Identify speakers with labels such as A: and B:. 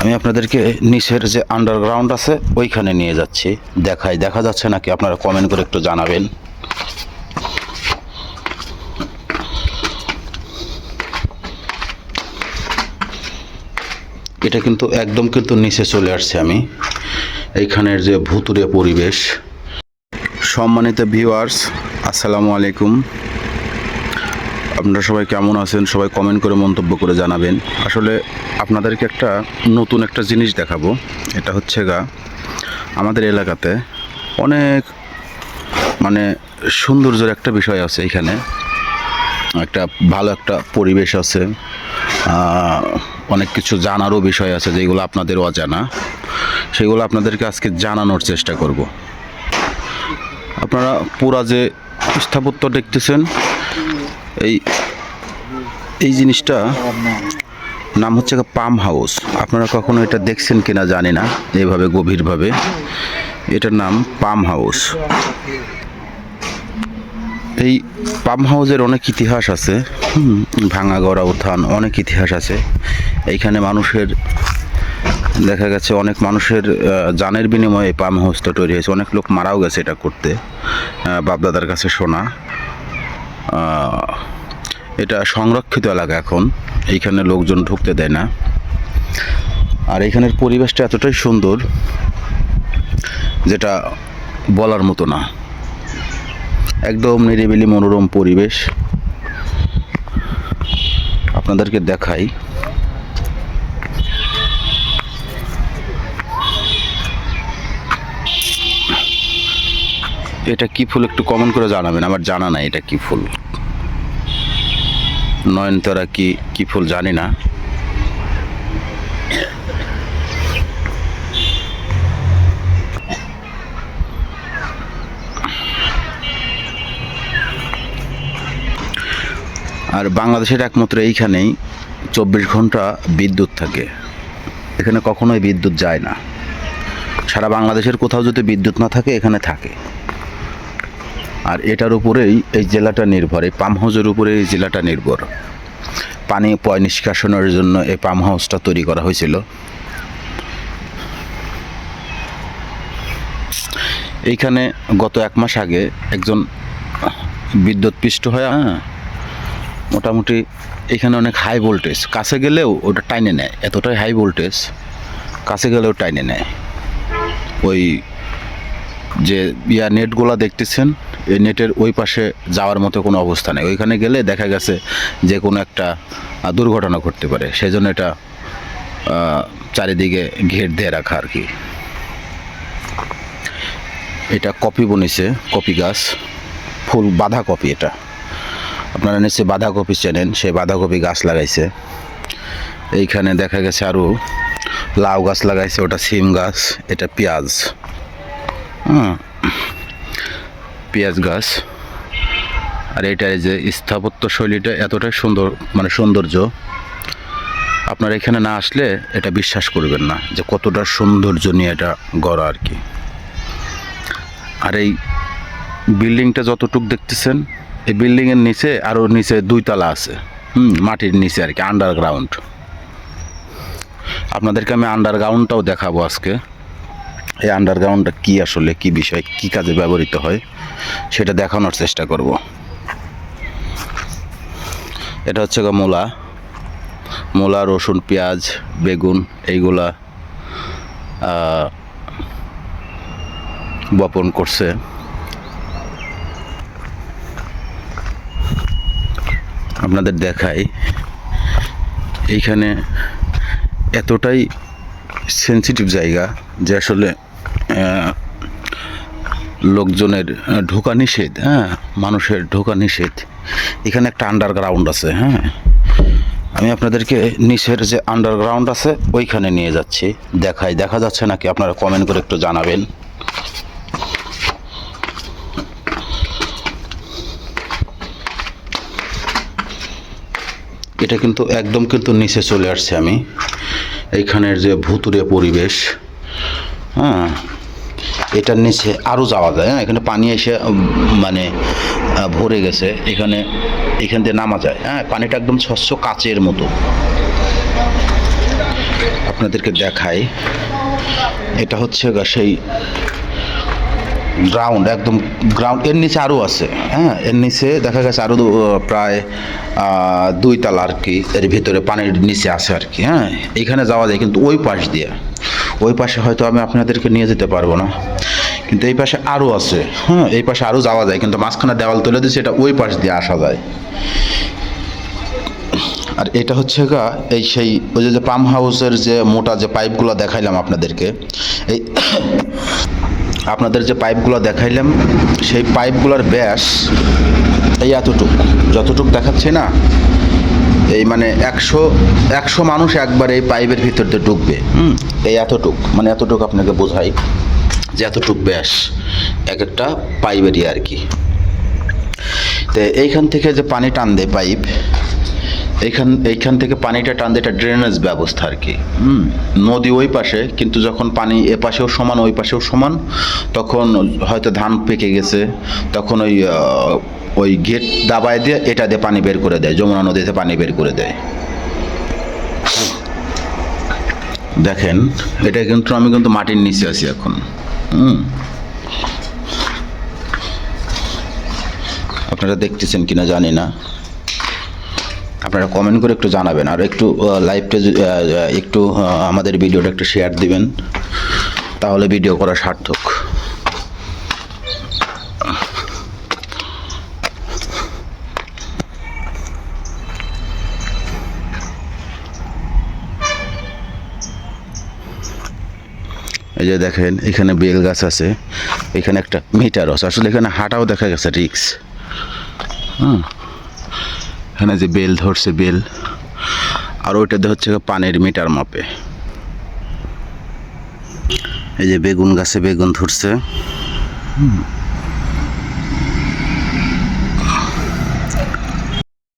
A: আমি আপনাদেরকে নিচের যে আন্ডারগ্রাউন্ড আছে, ওইখানে নিয়ে যাচ্ছি। দেখাই, দেখা যাচ্ছে নাকি? আপনারা কমেন্ট করে একটু জানাবেন। এটা কিন্তু একদম কিন্তু নিচে চলে আসছে আমি। এইখানের যে ভুতুরে পরিবেশ। সম্মানিত ভিউয়ার্স আসসালামু আলাইকুম। আপনারা সবাই কেমন আছেন? সবাই কমেন্ট করে মন্তব্য করে জানাবেন। আসলে আপনাদেরকে একটা নতুন একটা জিনিস দেখাবো। এটা হচ্ছে গা, আমাদের এলাকাতে অনেক মানে সৌন্দর্যের একটা বিষয় আছে এখানে। একটা ভালো একটা পরিবেশ আছে। অনেক কিছু জানারও বিষয় আছে যেগুলো আপনাদের অজানা। সেগুলো আপনাদেরকে আজকে জানানোর চেষ্টা করব। আপনারা পুরা যে স্থাপত্য দেখতেছেন এই এই জিনিসটা নাম হচ্ছে পাম হাউস। আপনারা কখনো এটা দেখছেন কিনা জানি না, এইভাবে গভীরভাবে। এটার নাম পাম হাউস। এই পাম হাউসের অনেক ইতিহাস আছে। ভাঙা, গড়া, উত্থান অনেক ইতিহাস আছে। এইখানে মানুষের, দেখা গেছে অনেক মানুষের জানের বিনিময়ে পাম হাউসটা তৈরি হয়েছে। অনেক লোক মারাও গেছে এটা করতে। বাপদাদার কাছে শোনা এটা সংরক্ষিত এলাকা এখন। এইখানে লোকজন ঢুকতে দেয় না। আর এখানের পরিবেশটা এতটাই সুন্দর, যেটা বলার মতো না। একদম নিরিবিলি মনোরম পরিবেশ। আপনাদেরকে দেখাই। এটা কি ফুল একটু কমেন্ট করে জানাবেন, আমার জানা নাই এটা কি ফুল। নয়নতারা কি কি ফুল জানি না। আর বাংলাদেশের একমাত্র এইখানেই চব্বিশ ঘণ্টা বিদ্যুৎ থাকে। এখানে কখনোই বিদ্যুৎ যায় না। সারা বাংলাদেশের কোথাও যদি বিদ্যুৎ না থাকে, এখানে থাকে। আর এটার উপরেই এই জেলাটা নির্ভর, এই পাম্প হাউসের উপরে এই জেলাটা নির্ভর। পানি, পয় নিষ্কাশনের জন্য এই পাম্প হাউসটা তৈরি করা হয়েছিল। এইখানে গত এক মাস আগে একজন বিদ্যুৎ পৃষ্ঠ হয়ে হ্যাঁ মোটামুটি এখানে অনেক হাই ভোল্টেজ কাছে গেলেও ওটা টাইনে নেয়, এতটাই হাই ভোল্টেজ কাছে গেলেও টাইনে নেয়। ওই যে, ইয়া নেটগুলো দেখতেছেন নেটের ওই পাশে যাওয়ার মতো কোনো অবস্থা নেই। ওইখানে গেলে দেখা গেছে যে কোনো একটা দুর্ঘটনা ঘটতে পারে। সেই জন্য এটা চারিদিকে ঘের দিয়ে রাখা আর কি। এটা কপি বনিছে, কপি গাছ। ফুল বাঁধা কপি এটা। আপনারা নিশ্চয়ই বাঁধাকপি চেনেন সেই বাঁধাকপি গাছ লাগাইছে। এইখানে দেখা গেছে আরও লাউ গাছ লাগাইছে, ওটা সিম গাছ, এটা পেঁয়াজ। হুম। পেঁয়াজ গাছ। আর এটা যে স্থাপত্য শৈলীটা এতটাই সুন্দর মানে সৌন্দর্য। আপনারা এখানে না আসলে এটা বিশ্বাস করবেন না যে কতটা সৌন্দর্য নিয়ে এটা গড়া আর কি। আর এই বিল্ডিংটা যতটুক দেখতেছেন, এই বিল্ডিংয়ের নিচে আরও নিচে দুই তলা আছে। হুম, মাটির নিচে আর কি আন্ডারগ্রাউন্ড আপনাদেরকে আমি আন্ডারগ্রাউন্ডটাও দেখাবো আজকে। এই আন্ডারগ্রাউন্ডটা কি আসলে, কি বিষয়, কি কাজে ব্যবহৃত হয়, সেটা দেখানোর চেষ্টা করব। এটা হচ্ছে মূলা। মূলা, রসুন, পেঁয়াজ, বেগুন, এইগুলা বপন করছে। আপনাদের দেখাই, এইখানে এতটাই সেন্সিটিভ জায়গা যে আসলে লোকজনের ঢোকা নিষেধ হ্যাঁ মানুষের ঢোকা নিষেধ। এখানে একটা আন্ডারগ্রাউন্ড আছে হ্যাঁ। আমি আপনাদেরকে নিচের যে আন্ডারগ্রাউন্ড আছে, ওইখানে নিয়ে যাচ্ছি। দেখাই দেখা যাচ্ছে নাকি? আপনারা কমেন্ট করে একটু জানাবেন। এটা কিন্তু, একদম কিন্তু নিচে চলে আসছে আমি। এইখানের যে ভুতুরে পরিবেশ হ্যাঁ এটার নিচে আরও যাওয়া যায় হ্যাঁ? এখানে পানি এসে মানে ভরে গেছে। এখানে, এখান দিয়ে নামা যায় হ্যাঁ? পানিটা একদম স্বচ্ছ কাচের মতো। আপনাদেরকে দেখাই। এটা হচ্ছে সেই গ্রাউন্ড একদম গ্রাউন্ড এর নিচে আরও আছে হ্যাঁ? এর নিচে দেখা গেছে আরও প্রায় দুই তালা আর কি, এর ভিতরে পানির নিচে আছে আর কি হ্যাঁ? এখানে যাওয়া যায়, কিন্তু ওই পাশ দিয়ে। ওই পাশে হয়তো আমি আপনাদেরকে নিয়ে যেতে পারব না। কিন্তু এই পাশে আরও আছে। হ্যাঁ এই পাশে আরও যাওয়া যায়, কিন্তু মাঝখানে দেওয়াল তুলে দিয়েছে, এটা ওই পাশ দিয়ে আসা যায়। আর এটা হচ্ছে গা, এই সেই, ওই যে- পাম্প হাউসের যে মোটা যে পাইপগুলো দেখাইলাম আপনাদেরকে, এই আপনাদের যে পাইপগুলো দেখাইলাম, সেই পাইপগুলোর ব্যাস এই এতটুক। যতটুক দেখাচ্ছে না এই মানে একশো একশো মানুষ একবার এই পাইপের ভিতর দিয়ে ঢুকবে হুম? এই এতটুক মানে এতটুক আপনাকে বোঝাই যে এতটুক ব্যাস এক একটা পাইপেরই আর কি। তো এইখান থেকে যে পানি টান দেয় পাইপ এইখান এইখান থেকে পানিটা টান দেয় এটা ড্রেনেজ ব্যবস্থা আর কি। হুম। নদী ওই পাশে কিন্তু যখন পানি এ পাশেও সমান ওই পাশেও সমান তখন হয়তো ধান পেকে গেছে তখন ওই ওই গেট দাবায় দিয়ে এটা দিয়ে পানি বের করে দেয় যমুনা নদীতে পানি বের করে দেয়। দেখেন এটা কিন্তু আমি কিন্তু মাটির নিচে আছি এখন। হুম। আপনারা দেখতেছেন কিনা জানি না। আপনারা কমেন্ট করে একটু জানাবেন। আর একটু লাইভটা একটু আমাদের ভিডিওটা একটু শেয়ার দিবেন। তাহলে ভিডিও করা সার্থক। এই যে দেখেন, এখানে বেল গাছ আছে। এখানে একটা মিটার আছে। আসলে এখানে হাঁটাও দেখা গেছে রিক্স হুম এখানে যে বেল ধরছে, বেল। আর ওইটাতে হচ্ছে পানির মিটার মাপে। এই যে বেগুন গাছে বেগুন ধরছে। হুম।